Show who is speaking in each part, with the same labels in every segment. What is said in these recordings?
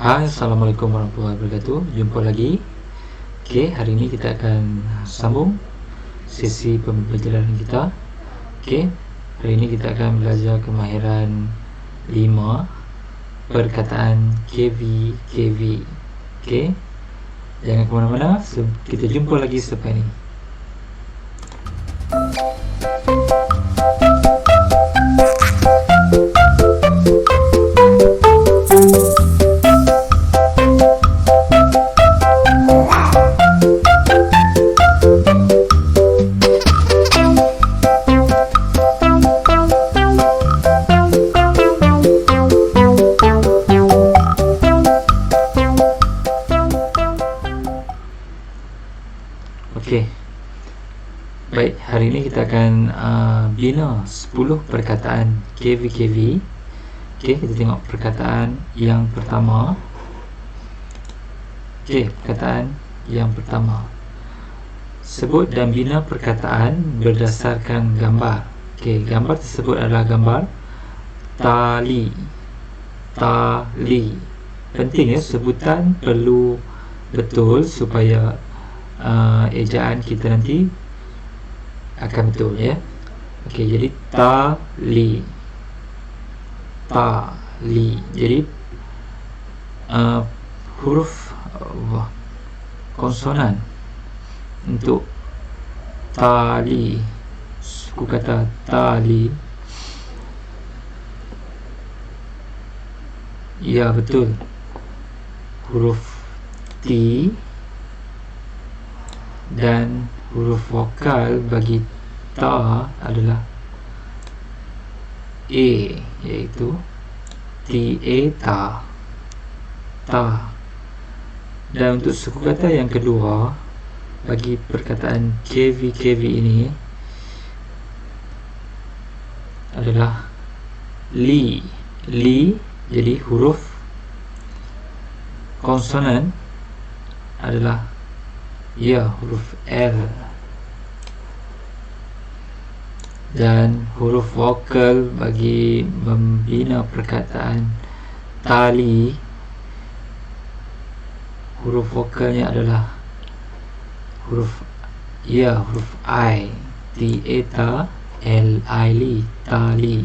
Speaker 1: Hai, Assalamualaikum warahmatullahi wabarakatuh. Jumpa lagi. Okey, hari ini kita akan sambung Sesi pembelajaran kita. Okey, hari ini kita akan belajar kemahiran 5 Perkataan KV, KV Okey Jangan ke mana-mana. Kita jumpa lagi selepas ini Okey. Baik, hari ini kita akan uh, bina 10 perkataan KV-KV. Okey, kita tengok perkataan yang pertama. Okey, perkataan yang pertama. Sebut dan bina perkataan berdasarkan gambar. Okey, gambar tersebut adalah gambar tali. Tali. Penting ya sebutan perlu betul supaya uh, ejaan kita nanti akan betul ya. Okey, jadi tali. Tali. Jadi uh, huruf uh, konsonan untuk tali. Suku kata tali. Ya, betul. Huruf T dan huruf vokal bagi ta adalah a iaitu t a ta ta. Dan untuk suku kata yang kedua bagi perkataan kv kv ini adalah li. Li jadi huruf. Konsonan adalah Ya, huruf L. Dan huruf vokal bagi membina perkataan tali. Huruf vokalnya adalah Huruf Ya, huruf I. T-A-T L-I-L Tali.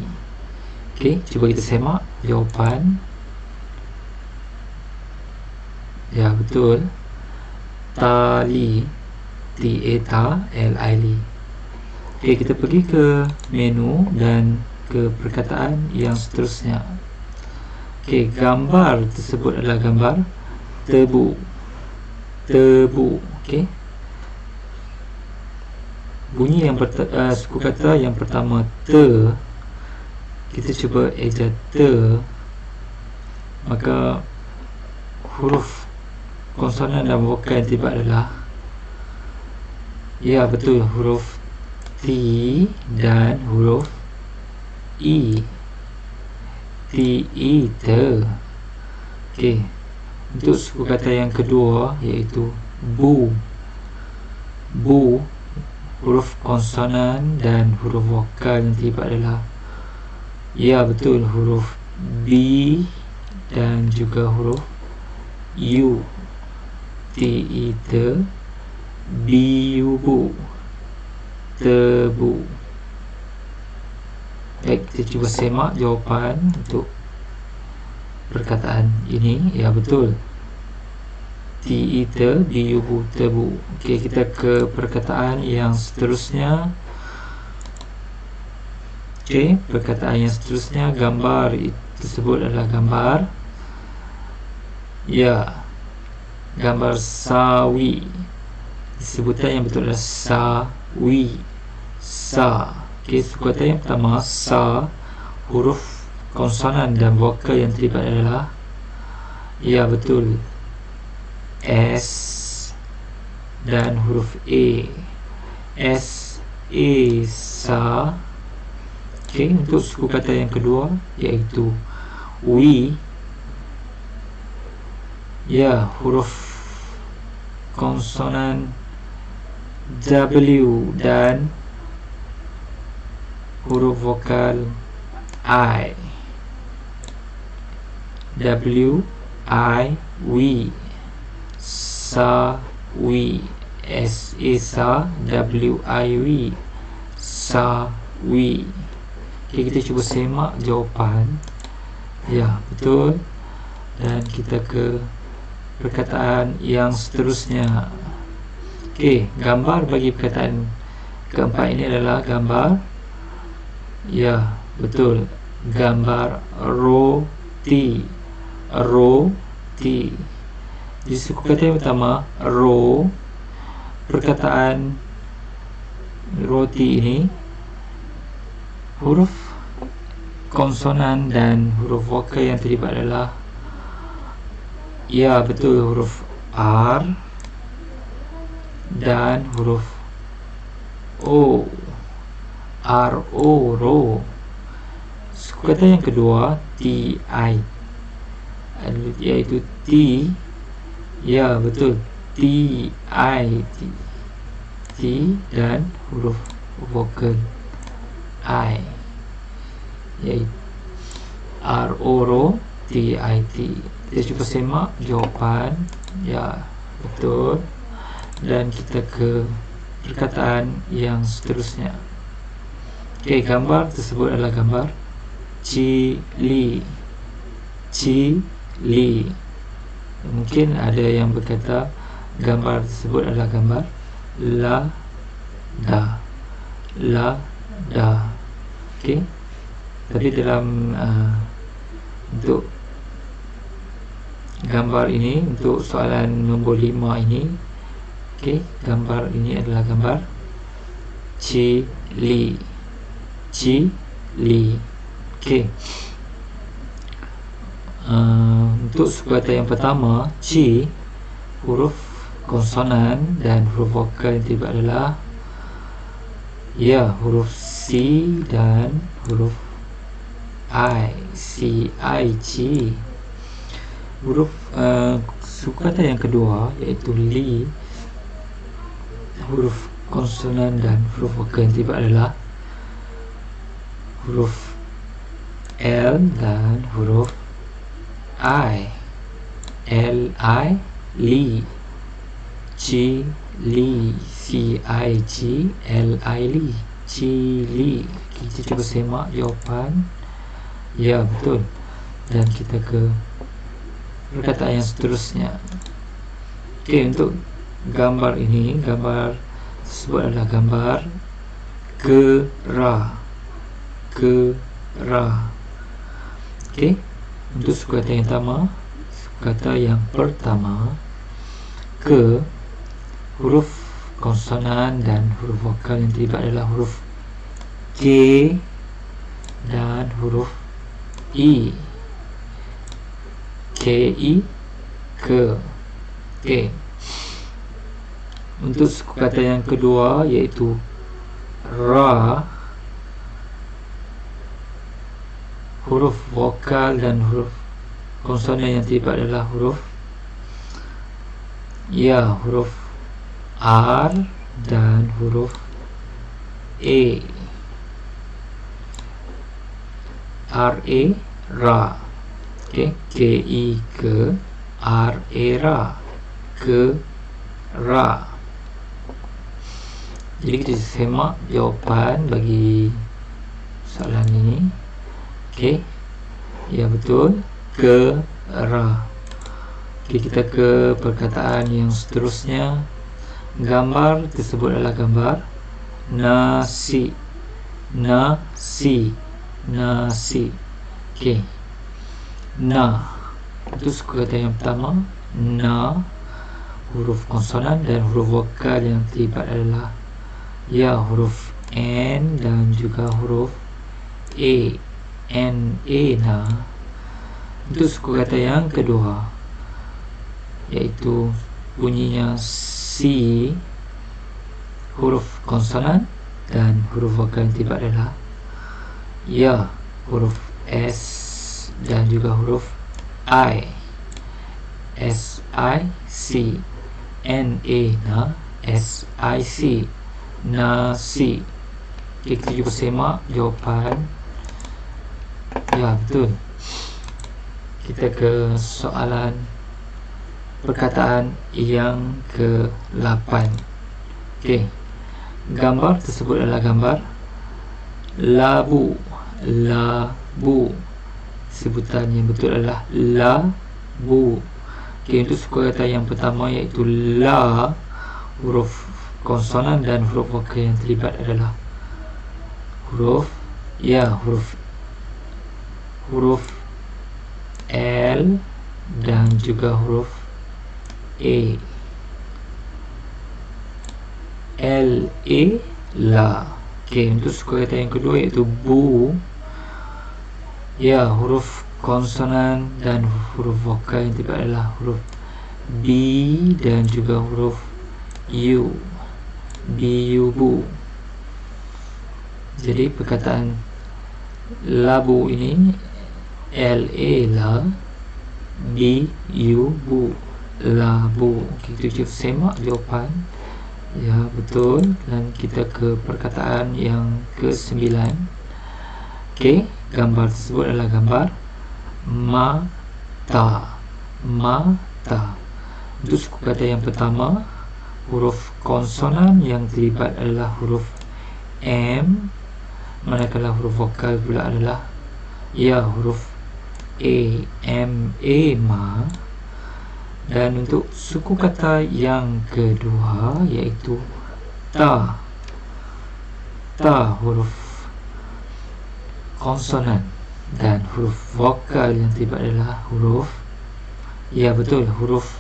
Speaker 1: Okey, cuba kita semak jawapan. Ya, betul tali. T a t l i l okey kita pergi ke menu dan ke perkataan yang seterusnya. Okey gambar tersebut adalah gambar tebu. Tebu okey. Bunyi yang uh, suku kata yang pertama te. Kita cuba eja te. Maka huruf konsonan dan vokal tiba adalah Ya betul huruf T dan huruf E T E T. Okey Untuk suku kata yang kedua iaitu Bu. Bu Huruf konsonan dan huruf vokal yang tiba adalah Ya betul huruf B dan juga huruf U T-ita Biubu Tebu. Baik, kita cuba semak jawapan untuk perkataan ini. Ya, betul. T-ita Biubu Tebu. Okey, kita ke perkataan yang seterusnya. Okey, perkataan yang seterusnya Gambar tersebut adalah gambar. Ya gambar sawi. Sebutan yang betul adalah sawi. Sa. Okey sukuatan yang pertama sa. Huruf konsonan dan vokal yang terlibat adalah ya betul s dan huruf a. S a sa. Okey untuk suku kata yang kedua iaitu wi ya huruf konsonan W dan huruf vokal I. W I we sa we s a sa w i w. Sa we okay, kita cuba semak jawapan. Ya betul. Dan kita ke perkataan yang seterusnya. Okey, gambar bagi perkataan keempat ini adalah gambar. Ya betul. Gambar roti. Roti. Di suku kata yang pertama ro. Perkataan roti ini huruf konsonan dan huruf vokal yang terlibat adalah ya betul huruf R dan huruf O. R O ro kata yang kedua T I. Iaitu T. Ya betul. T I T T dan huruf vokal I. Iaitu R O ro T I T kita cuba semak jawapan. Ya betul. Dan kita ke perkataan yang seterusnya. Ok gambar tersebut adalah gambar cili. Cili. Mungkin ada yang berkata gambar tersebut adalah gambar la da. La da. Ok tapi dalam uh, untuk gambar ini untuk soalan nombor 5 ini Okey, gambar ini adalah gambar cili. Cili. Okey. Uh, untuk sukata yang pertama, C huruf konsonan dan huruf vokal yang tiba adalah ya, huruf C dan huruf I. C I C. Huruf uh, sukata yang kedua iaitu li. Huruf konsonan dan huruf vokal yang tiba adalah huruf L dan huruf I. L I Li. C Li. C I G. L I Li. C Li. Kita cuba semak jawapan. Ya betul. Dan kita ke perkataan yang seterusnya. Ok untuk gambar ini gambar tersebut adalah gambar kera. Kera. Okey untuk sukata yang pertama sukata yang pertama ke huruf konsonan dan huruf vokal yang terlibat adalah huruf K dan huruf I ke okey untuk suku kata yang kedua iaitu ra huruf vokal dan huruf konsonan yang terlibat adalah huruf ya huruf R dan huruf A R A ra okay. K I ke R A. Ra ke ra jadi kita semak jawapan bagi soalan ini. Okey Ya betul. Ke Ra Okey kita ke perkataan yang seterusnya. Gambar tersebut adalah gambar Nasi. Nasi. Nasi. Okey Na. Itu suku kata yang pertama. Na. Huruf konsonan dan huruf vokal yang terlibat adalah ya huruf N dan juga huruf A. N A nah itu suku kata yang kedua iaitu bunyinya C. Huruf konsonan dan huruf vokal yang tiba adalah ya huruf S dan juga huruf I. S I C N A nah S I C nasi okay, kita cuba semak jawapan. Ya betul. Kita ke soalan perkataan yang ke-8 ok. Gambar tersebut adalah gambar labu. Labu sebutan yang betul adalah labu ok untuk suku kata yang pertama iaitu la huruf konsonan dan huruf vokal yang terlibat adalah huruf ya huruf huruf L dan juga huruf A. L A la. Okey untuk suku kata yang kedua iaitu bu ya huruf konsonan dan huruf vokal yang tiba adalah huruf B dan juga huruf U. B U bu. Jadi perkataan labu ini L A la B U bu. Labu. Kita cuba semak jawapan. Ya betul. Dan kita ke perkataan yang ke sembilan. Ok gambar tersebut adalah gambar mata. Mata. Untuk suku kata yang pertama huruf konsonan yang terlibat adalah huruf M. Manakala huruf vokal pula adalah ya huruf A M A ma dan untuk suku kata yang kedua iaitu ta. Ta huruf konsonan dan huruf vokal yang tiba adalah huruf ya betul huruf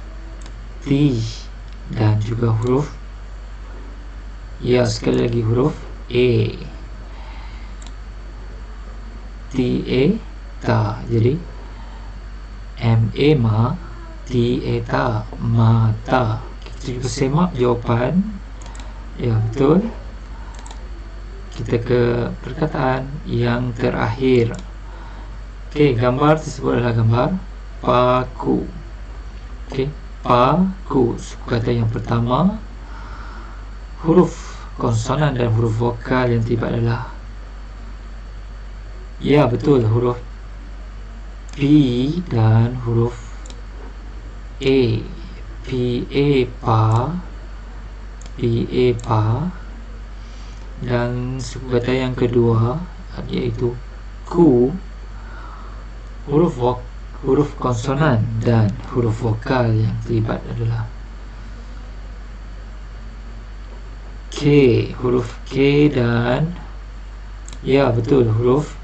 Speaker 1: T dan juga huruf ya sekali lagi huruf A. T A. Ta jadi M A ma T A ta mata kita juga semak jawapan. Ya betul kita ke perkataan yang terakhir. Ok gambar tersebut adalah gambar paku. Ok paku. Suku kata yang pertama huruf konsonan dan huruf vokal yang tiba adalah ya betul. Huruf P dan huruf A. P A pa. P A pa dan suku kata yang kedua iaitu ku huruf vok huruf konsonan dan huruf vokal yang terlibat adalah K huruf K dan ya betul huruf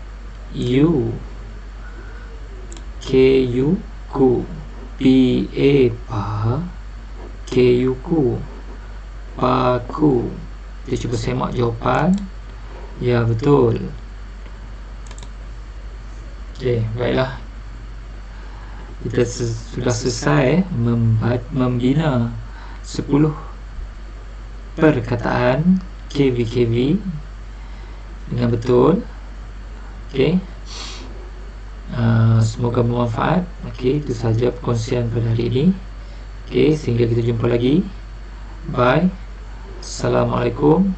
Speaker 1: U. K U ku P A pa K U ku pa ku kita cuba semak jawapan. Ya betul. Ok baiklah. Kita sudah selesai membina 10 perkataan KV-KV dengan betul. Ok Uh, semoga bermanfaat. Ok itu sahaja perkongsian pada hari ini. Ok sehingga kita jumpa lagi. Bye assalamualaikum